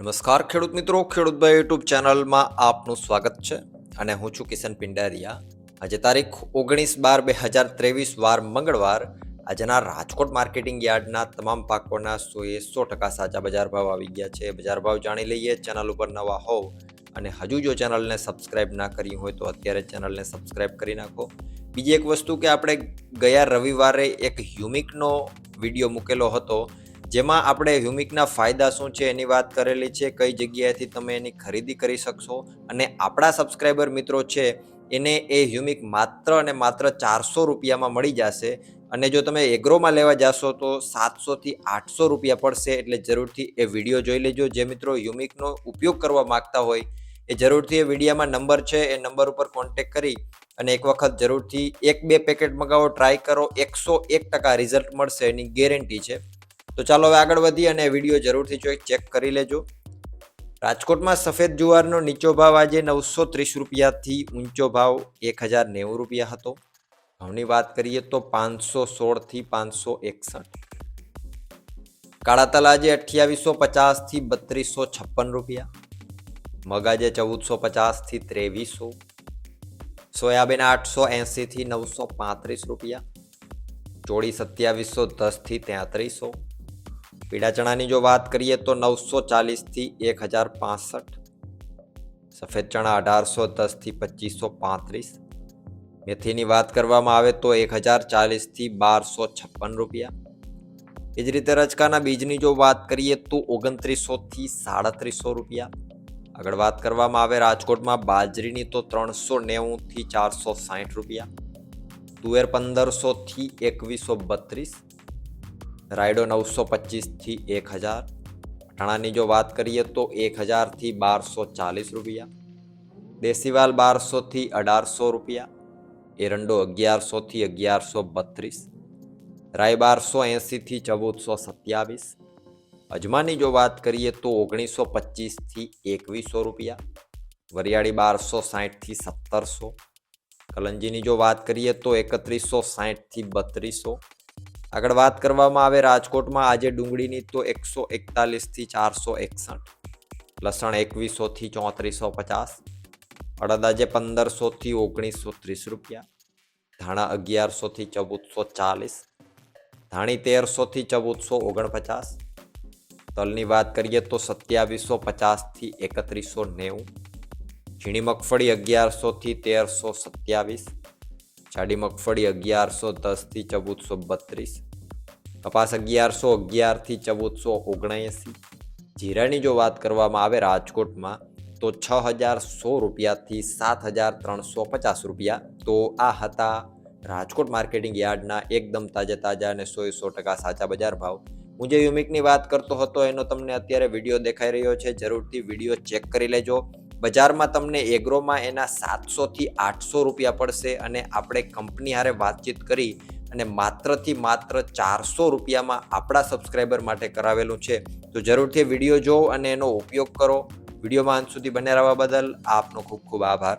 નમસ્કાર ખેડૂત મિત્રો ખેડૂતભાઈ યુટ્યુબ ચેનલમાં આપનું સ્વાગત છે અને હું છું કિશન પિંડારિયા. આજે તારીખ ઓગણીસ બાર બે હજાર ત્રેવીસ, વાર મંગળવાર, આજના રાજકોટ માર્કેટિંગ યાર્ડના તમામ પાકોના સોએ સો ટકા સાચા બજાર ભાવ આવી ગયા છે. બજાર ભાવ જાણી લઈએ, ચેનલ ઉપર નવા હોવ અને હજુ જો ચેનલને સબસ્ક્રાઇબ ના કરી હોય તો અત્યારે ચેનલને સબસ્ક્રાઇબ કરી નાખો. બીજી એક વસ્તુ કે આપણે ગયા રવિવારે એક હ્યુમિકનો વીડિયો મૂકેલો હતો જેમાં આપણે હ્યુમિકના ફાયદા શું છે એની વાત કરેલી છે, કઈ જગ્યાએથી તમે એની ખરીદી કરી શકશો અને આપણા સબસ્ક્રાઈબર મિત્રો છે એને એ હ્યુમિક માત્ર અને માત્ર ચારસો રૂપિયામાં મળી જશે અને જો તમે એગ્રોમાં લેવા જાશો તો સાતસોથી આઠસો રૂપિયા પડશે એટલે જરૂરથી એ વીડિયો જોઈ લેજો. જે મિત્રો હ્યુમિકનો ઉપયોગ કરવા માગતા હોય એ જરૂરથી એ વિડીયામાં નંબર છે, એ નંબર ઉપર કોન્ટેક કરી અને એક વખત જરૂરથી એક બે પેકેટ મગાવો, ટ્રાય કરો. એકસો એક ટકા રિઝલ્ટ મળશે એની ગેરંટી છે. તો ચાલો હવે આગળ વધી અને વીડિયો જરૂરથી ચેક કરી લેજો. રાજકોટમાં સફેદ જુવારનો નીચો ભાવ આજે નવસો ત્રીસ રૂપિયાથી ઊંચો ભાવ એક હજાર નેવું રૂપિયા હતો. ઘઉંની વાત કરીએ તો પાંચસો સોળથી પાંચસો એકસઠ. કાળા તલ આજે અઠ્યાવીસો પચાસથી બત્રીસો છપ્પન રૂપિયા. મગ આજે ચૌદસો પચાસથી ત્રેવીસો. સોયાબીન આઠસો એંસીથી નવસો પાંત્રીસ રૂપિયા. ચોળી સત્યાવીસો દસથી તેત્રીસો. પીળા ચણાની જો વાત કરીએ તો નવસો ચાલીસથી એક હજાર પાસઠ. સફેદ ચણા અઢારસો દસથી પચીસો પાંત્રીસ. મેથીની વાત કરવામાં આવે તો એક હજાર ચાલીસથી બારસો છપ્પન રૂપિયા. એ જ રીતે રચકાના બીજની જો વાત કરીએ તો ઓગણત્રીસોથી સાડત્રીસો રૂપિયા. આગળ વાત કરવામાં આવે રાજકોટમાં બાજરીની તો ત્રણસો નેવુંથી ચારસો સાઠ રૂપિયા. તુવેર પંદરસોથી એકવીસો બત્રીસ. રાયડો નવસો પચીસથી એક હજાર. અટાણાની જો વાત કરીએ તો એક હજારથી બારસો ચાલીસ રૂપિયા. દેશીવાલ બારસોથી અઢારસો રૂપિયા. એરંડો અગિયારસોથી અગિયારસો બત્રીસ. રાય બારસો એંસીથી ચૌદસો સત્યાવીસ. અજમાની જો વાત કરીએ તો ઓગણીસો પચીસથી એકવીસો રૂપિયા. વરિયાળી બારસો સાઠથી સત્તરસો. કલંજીની જો વાત કરીએ તો એકત્રીસો સાઠથી બત્રીસો. આગળ વાત કરવામાં આવે રાજકોટમાં, આજે ડુંગળીની તો એકસો એકતાલીસથી ચારસો એકસઠ. લસણ એકવીસોથી ચોત્રીસો પચાસ. અડદ આજે પંદરસોથી ઓગણીસો ત્રીસ રૂપિયા. ધાણા અગિયારસોથી ચૌદસો ચાલીસ. ધાણી તેરસોથી ચૌદસો ઓગણપચાસ. તલની વાત કરીએ તો સત્યાવીસો પચાસથી એકત્રીસો નેવું. ઝીણી મગફળી અગિયારસોથી તેરસો સત્યાવીસ. જાડી મગફળી અગિયારસો દસથી ચૌદસો બત્રીસ. કપાસ અગિયારસો અગિયારથી ચૌદસો ઓગણએંસી. જીરાની જો વાત કરવામાં આવે રાજકોટમાં, તો છ હજાર સો રૂપિયાથી સાત હજાર ત્રણસો પચાસ રૂપિયા. તો આ હતા રાજકોટ માર્કેટિંગ યાર્ડના એકદમ તાજા તાજા અને સો સો ટકા સાચા બજાર ભાવ. હું જે યુમિકની વાત કરતો હતો, એનો તમને અત્યારે વીડિયો દેખાઈ રહ્યો છે. જરૂરથી વીડિયો ચેક કરી લેજો. બજારમાં તમને એગ્રોમાં એના સાતસોથી આઠસો રૂપિયા પડશે અને આપણે કંપની હારે વાતચીત કરી અને માત્રથી માત્ર ચારસો રૂપિયામાં આપણા સબસ્ક્રાઈબર માટે કરાવેલું છે. તો જરૂરથી વીડિયો જોવો અને એનો ઉપયોગ કરો. વિડીયોમાં અંત સુધી બને રહેવા બદલ આપનો ખૂબ ખૂબ આભાર.